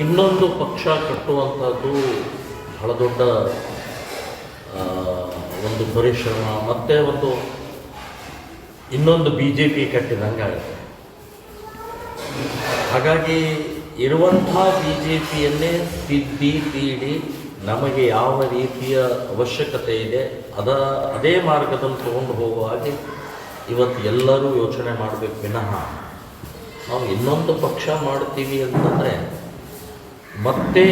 ಇನ್ನೊಂದು ಪಕ್ಷ ಕಟ್ಟುವಂಥದ್ದು ಬಹಳ ದೊಡ್ಡ ಒಂದು ಪರಿಶ್ರಮ, ಮತ್ತೆ ಒಂದು ಇನ್ನೊಂದು ಬಿ ಜೆ ಪಿ ಕಟ್ಟಿದಂಗೆ ಆಗುತ್ತೆ. ಹಾಗಾಗಿ ಇರುವಂಥ ಬಿ ಜೆ ಪಿಯನ್ನೇ ತಿದ್ದಿ, ತೀಡಿ ನಮಗೆ ಯಾವ ರೀತಿಯ ಅವಶ್ಯಕತೆ ಇದೆ, ಅದ, ಅದೇ ಮಾರ್ಗದಲ್ಲಿ ತೊಗೊಂಡು ಹೋಗುವ ಹಾಗೆ ಇವತ್ತು ಎಲ್ಲರೂ ಯೋಚನೆ ಮಾಡಬೇಕು, ವಿನಃ ನಾವು ಇನ್ನೊಂದು ಪಕ್ಷ ಮಾಡ್ತೀವಿ ಅಂತಂದರೆ ಮತ್ತೆ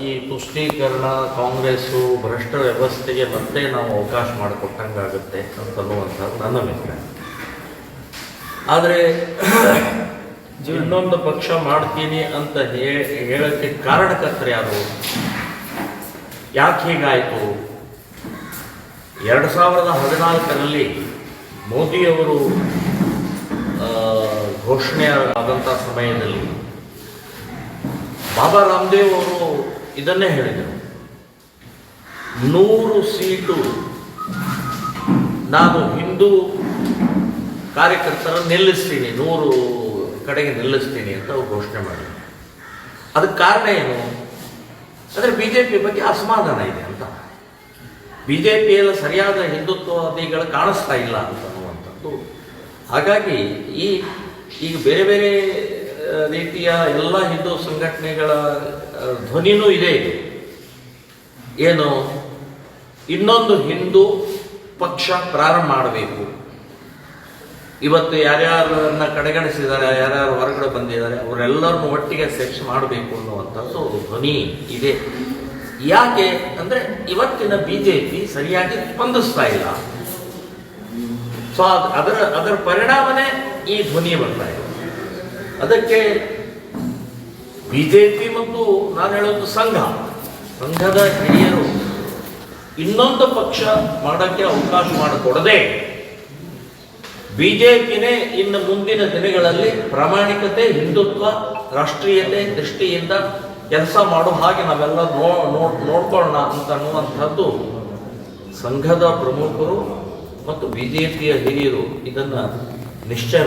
ಈ ತುಷ್ಟೀಕರಣ, ಕಾಂಗ್ರೆಸ್ಸು, ಭ್ರಷ್ಟ ವ್ಯವಸ್ಥೆಗೆ ಮತ್ತೆ ನಾವು ಅವಕಾಶ ಮಾಡಿಕೊಟ್ಟಂಗಾಗುತ್ತೆ ಅಂತನ್ನುವಂಥದ್ದು ನನ್ನ ಅಭಿಪ್ರಾಯ. ಆದರೆ, ಇನ್ನೊಂದು ಪಕ್ಷ ಮಾಡ್ತೀನಿ ಅಂತ ಹೇಳೋಕ್ಕೆ ಕಾರಣಕರ್ತರು ಯಾರು? ಯಾಕೆ ಹೀಗಾಯಿತು? ಎರಡು ಸಾವಿರದ ಹದಿನಾಲ್ಕರಲ್ಲಿ ಮೋದಿಯವರು ಘೋಷಣೆ ಆದಂಥ ಸಮಯದಲ್ಲಿ ಬಾಬಾ ರಾಮದೇವ್ ಅವರು ಇದನ್ನೇ ಹೇಳಿದರು. ನೂರು ಸೀಟು ನಾನು ಹಿಂದೂ ಕಾರ್ಯಕರ್ತರನ್ನು ನಿಲ್ಲಿಸ್ತೀನಿ, ನೂರು ಕಡೆಗೆ ನಿಲ್ಲಿಸ್ತೀನಿ ಅಂತ ಅವ್ರು ಘೋಷಣೆ ಮಾಡಿದ್ರು. ಅದಕ್ಕೆ ಕಾರಣ ಏನು? ಅಂದರೆ ಬಿ ಜೆ ಪಿ ಬಗ್ಗೆ ಅಸಮಾಧಾನ ಇದೆ ಅಂತ. ಬಿ ಜೆ ಪಿಯಲ್ಲಿ ಸರಿಯಾದ ಹಿಂದುತ್ವವಾದಿಗಳು ಕಾಣಿಸ್ತಾ ಇಲ್ಲ ಅಂತ ಅನ್ನುವಂಥದ್ದು. ಹಾಗಾಗಿ ಈ ಈಗ ಬೇರೆ ಬೇರೆ ರೀತಿಯ ಎಲ್ಲ ಹಿಂದೂ ಸಂಘಟನೆಗಳ ಧ್ವನಿನೂ ಇದೆ ಇದು. ಏನು? ಇನ್ನೊಂದು ಹಿಂದೂ ಪಕ್ಷ ಪ್ರಾರಂಭ ಮಾಡಬೇಕು. ಇವತ್ತು ಯಾರ್ಯಾರನ್ನ ಕಡೆಗಣಿಸಿದ್ದಾರೆ, ಯಾರ್ಯಾರು ಹೊರಗಡೆ ಬಂದಿದ್ದಾರೆ, ಅವರೆಲ್ಲರನ್ನು ಒಟ್ಟಿಗೆ ಸೆರ್ಚ್ ಮಾಡಬೇಕು ಅನ್ನುವಂಥದ್ದು ಧ್ವನಿ ಇದೆ. ಯಾಕೆ ಅಂದ್ರೆ ಇವತ್ತಿನ ಬಿಜೆಪಿ ಸರಿಯಾಗಿ ಸ್ಪಂದಿಸ್ತಾ ಇಲ್ಲ. ಸೊ ಅದರ ಅದರ ಪರಿಣಾಮನೇ ಈ ಧ್ವನಿ ಬರ್ತಾ ಇದೆ. ಅದಕ್ಕೆ ಬಿಜೆಪಿ ಮತ್ತು ನಾನು ಹೇಳೋದು ಸಂಘ, ಸಂಘದ ಹಿರಿಯರು ಇನ್ನೊಂದು ಪಕ್ಷ ಮಾಡೋಕ್ಕೆ ಅವಕಾಶ ಮಾಡಿಕೊಡದೆ ಬಿಜೆಪಿನೇ ಇನ್ನು ಮುಂದಿನ ದಿನಗಳಲ್ಲಿ ಪ್ರಾಮಾಣಿಕತೆ, ಹಿಂದುತ್ವ, ರಾಷ್ಟ್ರೀಯತೆ ದೃಷ್ಟಿಯಿಂದ ಕೆಲಸ ಮಾಡೋ ಹಾಗೆ ನಾವೆಲ್ಲ ನೋ ನೋಡ್ ನೋಡ್ಕೊಳ್ಳೋಣ ಅಂತ ಅನ್ನುವಂಥದ್ದು ಸಂಘದ ಪ್ರಮುಖರು ಮತ್ತು ಬಿಜೆಪಿಯ ಹಿರಿಯರು ಇದನ್ನು ನಿಶ್ಚಯ